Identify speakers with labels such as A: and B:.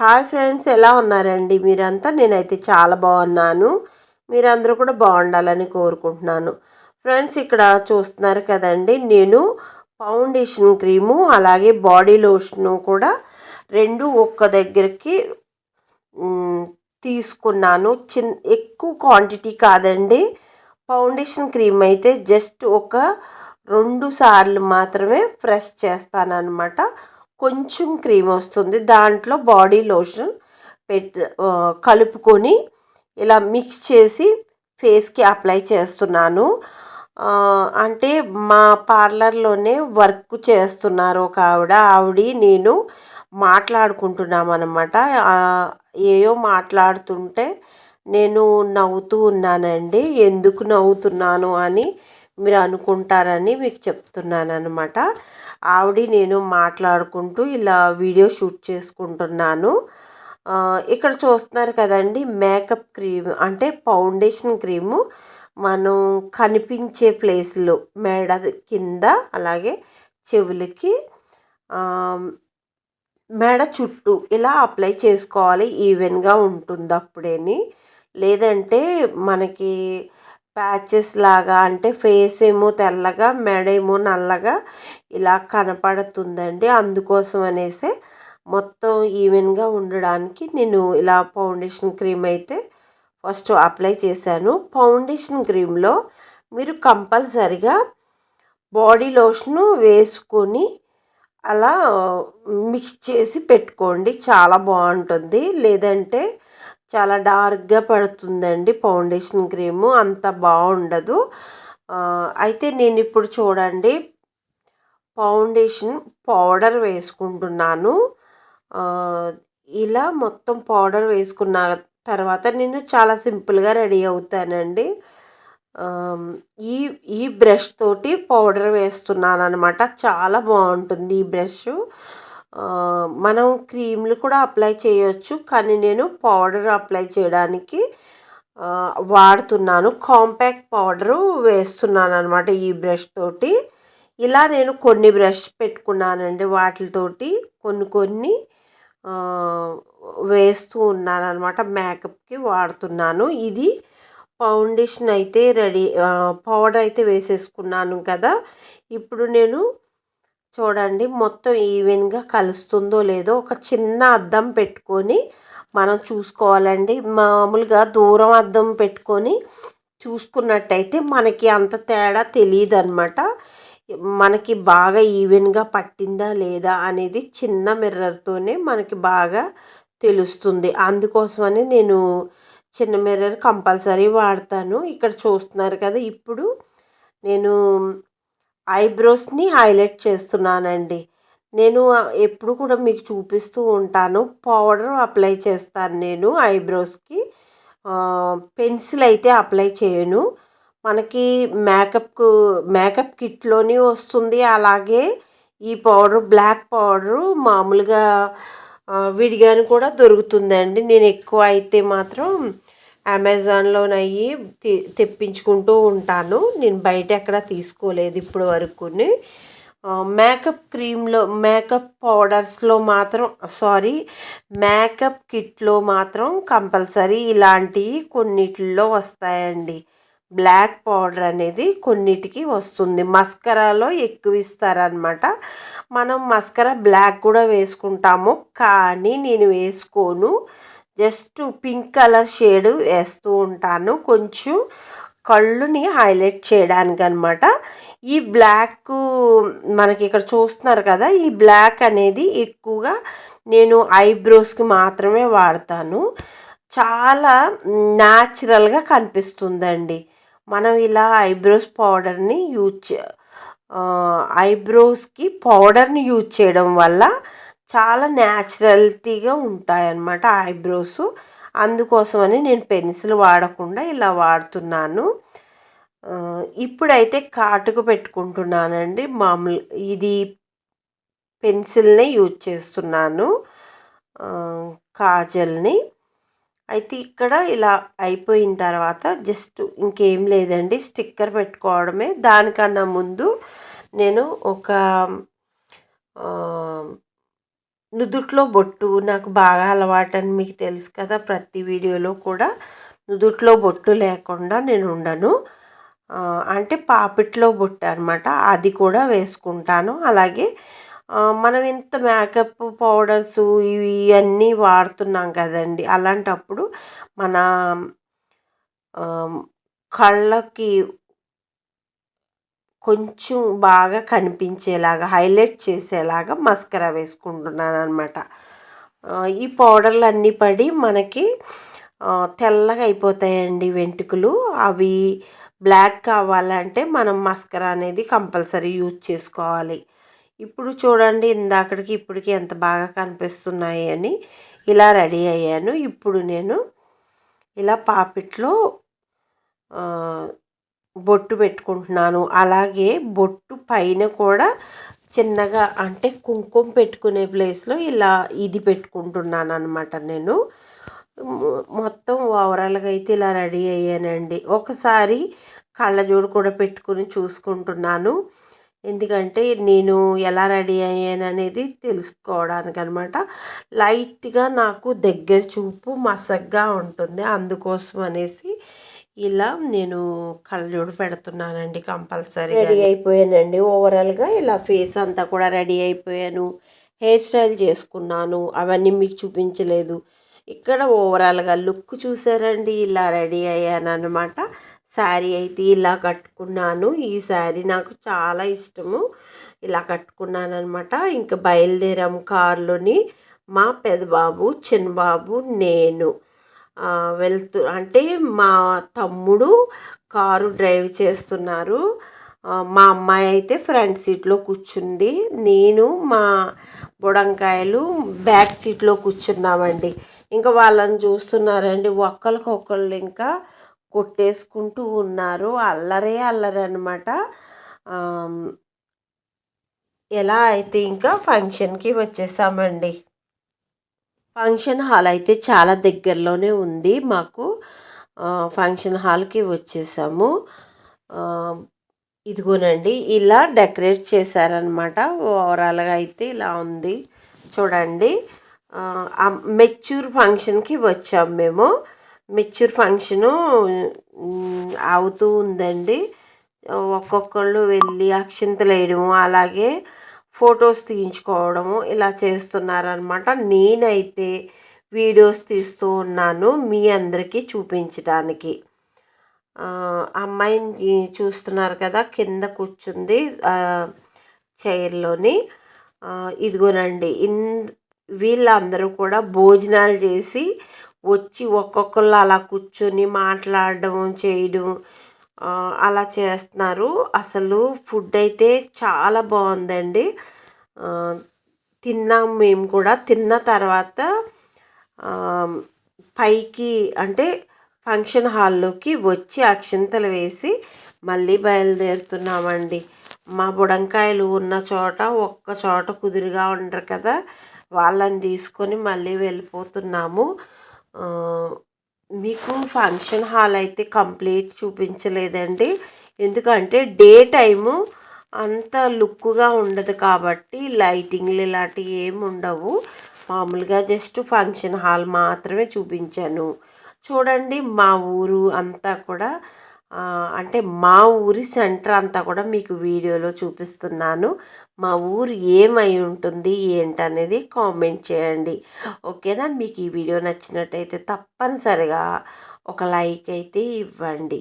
A: Hi friends ఎలా ఉన్నారండి? మీరంతా? నేనైతే చాలా బాగున్నాను. మీరందరూ కూడా బాగుండాలని కోరుకుంటున్నాను. ఫ్రెండ్స్ ఇక్కడ చూస్తున్నారు కదండి నేను ఫౌండేషన్ క్రీము అలాగే బాడీ లోషను కూడా రెండు ఒక్క దగ్గరికి తీసుకున్నాను. చిన్ ఎక్కువ క్వాంటిటీ కాదండి. ఫౌండేషన్ క్రీమ్ అయితే జస్ట్ ఒక రెండు సార్లు మాత్రమే ఫ్రెష్ చేస్తానన్నమాట. కొంచెం క్రీమ్ వస్తుంది. దాంట్లో బాడీ లోషన్ పెట్ కలుపుకొని ఇలా మిక్స్ చేసి ఫేస్కి అప్లై చేస్తున్నాను. అంటే మా పార్లర్లోనే వర్క్ చేస్తున్నారు ఒక ఆవిడ. ఆవిడ నేను మాట్లాడుకుంటున్నాం అనమాట ఏయో మాట్లాడుతుంటే నేను నవ్వుతూ ఉన్నానండి. ఎందుకు నవ్వుతున్నాను అని మీరు అనుకుంటారని మీకు చెప్తున్నాను అనమాట ఆవిడ నేను మాట్లాడుకుంటూ ఇలా వీడియో షూట్ చేసుకుంటున్నాను. ఇక్కడ చూస్తున్నారు కదండి మేకప్ క్రీమ్ అంటే ఫౌండేషన్ క్రీము. మనం కనిపించే ప్లేస్లో మెడ కింద అలాగే చెవులకి మెడ చుట్టూ ఇలా అప్లై చేసుకోవాలి ఈవెన్గా ఉంటుంది అప్పుడేని లేదంటే మనకి ప్యాచెస్ లాగా అంటే ఫేస్ ఏమో తెల్లగా మెడ ఏమో నల్లగా ఇలా కనపడుతుందండి. అందుకోసం అనేసి మొత్తం ఈవెన్గా ఉండడానికి నేను ఇలా ఫౌండేషన్ క్రీమ్ అయితే ఫస్ట్ అప్లై చేశాను. ఫౌండేషన్ క్రీమ్లో మీరు కంపల్సరిగా బాడీ లోషను వేసుకొని అలా మిక్స్ చేసి పెట్టుకోండి. చాలా బాగుంటుంది. లేదంటే చాలా డార్క్గా పడుతుందండి ఫౌండేషన్ క్రీము. అంత బాగుండదు. అయితే నేను ఇప్పుడు చూడండి ఫౌండేషన్ పౌడర్ వేసుకుంటున్నాను. ఇలా మొత్తం పౌడర్ వేసుకున్న తర్వాత నేను చాలా సింపుల్గా రెడీ అవుతానండి. ఈ ఈ బ్రష్ తోటి పౌడర్ వేస్తున్నాను అనమాట చాలా బాగుంటుంది ఈ బ్రష్. మనం క్రీమ్లు కూడా అప్లై చేయొచ్చు కానీ నేను పౌడర్ అప్లై చేయడానికి వాడుతున్నాను. కాంపాక్ట్ పౌడరు వేస్తున్నాను అనమాట ఈ బ్రష్ తోటి. ఇలా నేను కొన్ని బ్రష్ పెట్టుకున్నానండి వాటితోటి కొన్ని కొన్ని వేస్తూ ఉన్నాను అనమాట మేకప్కి వాడుతున్నాను. ఇది ఫౌండేషన్ అయితే రెడీ పౌడర్ అయితే వేసేసుకున్నాను కదా. ఇప్పుడు నేను చూడండి మొత్తం ఈవెన్గా కలుస్తుందో లేదో ఒక చిన్న అద్దం పెట్టుకొని మనం చూసుకోవాలండి. మామూలుగా దూరం అద్దం పెట్టుకొని చూసుకున్నట్టయితే మనకి అంత తేడా తెలియదు అనమాట మనకి బాగా ఈవెన్గా పట్టిందా లేదా అనేది చిన్న మిర్రర్తోనే మనకి బాగా తెలుస్తుంది. అందుకోసమని నేను చిన్న మిర్రర్ కంపల్సరీ వాడతాను. ఇక్కడ చూస్తున్నారు కదా ఇప్పుడు నేను ఐబ్రోస్ని హైలైట్ చేస్తున్నానండి. నేను ఎప్పుడు కూడా మీకు చూపిస్తూ ఉంటాను. పౌడర్ అప్లై చేస్తాను నేను ఐబ్రోస్కి. పెన్సిల్ అయితే అప్లై చేయను. మనకి మేకప్కు మేకప్ కిట్లోని వస్తుంది. అలాగే ఈ పౌడర్ బ్లాక్ పౌడరు మామూలుగా విడిగాను కూడా దొరుకుతుందండి. నేను ఎక్కువ అయితే మాత్రం అమెజాన్లోనయ్యి తెప్పించుకుంటూ ఉంటాను. నేను బయట ఎక్కడ తీసుకోలేదు ఇప్పుడు వరకు మేకప్ క్రీమ్లో మేకప్ పౌడర్స్లో మాత్రం సారీ మేకప్ కిట్లో మాత్రం కంపల్సరీ ఇలాంటివి కొన్నిటిల్లో వస్తాయండి. బ్లాక్ పౌడర్ అనేది కొన్నిటికి వస్తుంది. మస్కరాలో ఎక్కువ ఇస్తారనమాట మనం మస్కరా బ్లాక్ కూడా వేసుకుంటాము. కానీ నేను వేసుకోను. జస్ట్ పింక్ కలర్ షేడ్ వేస్తూ ఉంటాను. కొంచెం కళ్ళుని హైలైట్ చేయడానికి అనమాట ఈ బ్లాక్ మనకి ఇక్కడ చూస్తున్నారు కదా ఈ బ్లాక్ అనేది ఎక్కువగా నేను ఐబ్రోస్కి మాత్రమే వాడతాను. చాలా న్యాచురల్గా కనిపిస్తుందండి. మనం ఇలా ఐబ్రోస్ పౌడర్ని యూజ్ ఐబ్రోస్కి పౌడర్ని యూజ్ చేయడం వల్ల చాలా న్యాచురల్టీగా ఉంటాయన్నమాట ఐబ్రోస్. అందుకోసమని నేను పెన్సిల్ వాడకుండా ఇలా వాడుతున్నాను. ఇప్పుడైతే కాటుకు పెట్టుకుంటున్నానండి. మామూలు ఇది పెన్సిల్నే యూజ్ చేస్తున్నాను. కాజల్ని. అయితే ఇక్కడ ఇలా అయిపోయిన తర్వాత జస్ట్ ఇంకేం లేదండి. స్టిక్కర్ పెట్టుకోవడమే. దానికన్నా ముందు నేను ఒక నుదుట్లో బొట్టు నాకు బాగా అలవాటని మీకు తెలుసు కదా ప్రతి వీడియోలో కూడా నుదుట్లో బొట్టు లేకుండా నేను ఉండను. అంటే పాపిట్లో బొట్టు అనమాట అది కూడా వేసుకుంటాను. అలాగే మనం ఇంత మేకప్ పౌడర్స్ ఇవి అన్నీ వాడుతున్నాం కదండి అలాంటప్పుడు మన కళ్ళకి కొంచెం బాగా కనిపించేలాగా హైలైట్ చేసేలాగా మస్కరా వేసుకుంటున్నాను అనమాట ఈ పౌడర్లు అన్నీ పడి మనకి తెల్లగా అయిపోతాయండి వెంట్రుకలు. అవి బ్లాక్ కావాలంటే మనం మస్కరా అనేది కంపల్సరీ యూజ్ చేసుకోవాలి. ఇప్పుడు చూడండి ఇందాకడికి ఇప్పటికి ఎంత బాగా కనిపిస్తున్నాయి అని ఇలా రెడీ అయ్యాను. ఇప్పుడు నేను ఇలా పాపిట్లో బొట్టు పెట్టుకుంటున్నాను. అలాగే బొట్టు పైన కూడా చిన్నగా అంటే కుంకుమ పెట్టుకునే ప్లేస్లో ఇలా ఇది పెట్టుకుంటున్నాను అనమాట నేను మొత్తం ఓవరాల్గా అయితే ఇలా రెడీ అయ్యానండి. ఒకసారి కళ్ళజోడు కూడా పెట్టుకుని చూసుకుంటున్నాను. ఎందుకంటే నేను ఎలా రెడీ అయ్యాను అనేది తెలుసుకోవడానికి అనమాట లైట్గా నాకు దగ్గర చూపు మసగ్గా ఉంటుంది అందుకోసం అనేసి ఇలా నేను కళ్ళజోడు పెడుతున్నానండి కంపల్సరీ రెడీ అయిపోయానండి ఓవరాల్గా. ఇలా ఫేస్ అంతా కూడా రెడీ అయిపోయాను. హెయిర్ స్టైల్ చేసుకున్నాను. అవన్నీ మీకు చూపించలేదు. ఇక్కడ ఓవరాల్గా లుక్ చూసారండి. ఇలా రెడీ అయ్యాను అనమాట శారీ అయితే ఇలా కట్టుకున్నాను. ఈ శారీ నాకు చాలా ఇష్టము. ఇలా కట్టుకున్నాను అనమాట ఇంకా బయలుదేరాము కారులోని మా పెదబాబు చిన్నబాబు నేను. వెళ్తూ అంటే మా తమ్ముడు కారు డ్రైవ్ చేస్తున్నారు. మా అమ్మాయి అయితే ఫ్రంట్ సీట్లో కూర్చుంది. నేను మా బుడంకాయలు బ్యాక్ సీట్లో కూర్చున్నామండి. ఇంకా వాళ్ళని చూస్తున్నారండి. ఒక్కరికొకళ్ళు ఇంకా కొట్టేసుకుంటూ ఉన్నారు. అల్లరే అల్లరి అనమాట ఎలా అయితే ఇంకా ఫంక్షన్కి వచ్చేసామండి. ఫంక్షన్ హాల్ అయితే చాలా దగ్గరలోనే ఉంది. మాకు ఫంక్షన్ హాల్కి వచ్చేసాము. ఇదిగోనండి ఇలా డెకరేట్ చేశారనమాట ఓవరాల్గా అయితే ఇలా ఉంది. చూడండి మెచ్యూర్ ఫంక్షన్కి వచ్చాము మేము. మెచ్యూర్ ఫంక్షను అవుతూ ఉందండి. ఒక్కొక్కళ్ళు వెళ్ళి అక్షింతలు వేయడము అలాగే ఫొటోస్ తీయించుకోవడము ఇలా చేస్తున్నారనమాట నేనైతే వీడియోస్ తీస్తూ ఉన్నాను మీ అందరికీ చూపించడానికి. అమ్మాయిని చూస్తున్నారు కదా కింద కూర్చుంది చైర్లోని. ఇదిగోనండి ఇన్ వీళ్ళందరూ కూడా భోజనాలు చేసి వచ్చి ఒక్కొక్కళ్ళు అలా కూర్చొని మాట్లాడడం చేయడం అలా చేస్తున్నారు. అసలు ఫుడ్ అయితే చాలా బాగుందండి. తిన్నాం మేము కూడా. తిన్న తర్వాత పైకి అంటే ఫంక్షన్ హాల్లోకి వచ్చి అక్షింతలు వేసి మళ్ళీ బయలుదేరుతున్నామండి. మా బుడంకాయలు ఉన్న చోట ఒక్క చోట కుదురుగా ఉండరు కదా. వాళ్ళని తీసుకొని మళ్ళీ వెళ్ళిపోతున్నాము. మీకు ఫంక్షన్ హాల్ అయితే కంప్లీట్ చూపించలేదండి. ఎందుకంటే డే టైము అంత లుక్గా ఉండదు కాబట్టి లైటింగ్లు ఇలాంటివి ఏమి ఉండవు. మామూలుగా జస్ట్ ఫంక్షన్ హాల్ మాత్రమే చూపించాను. చూడండి మా ఊరు అంతా కూడా అంటే మా ఊరి సెంటర్ అంతా కూడా మీకు వీడియోలో చూపిస్తున్నాను. మా ఊరు ఏమై ఉంటుంది ఏంటనేది కామెంట్ చేయండి. ఓకేనా? మీకు ఈ వీడియో నచ్చినట్టయితే తప్పనిసరిగా ఒక లైక్ అయితే ఇవ్వండి.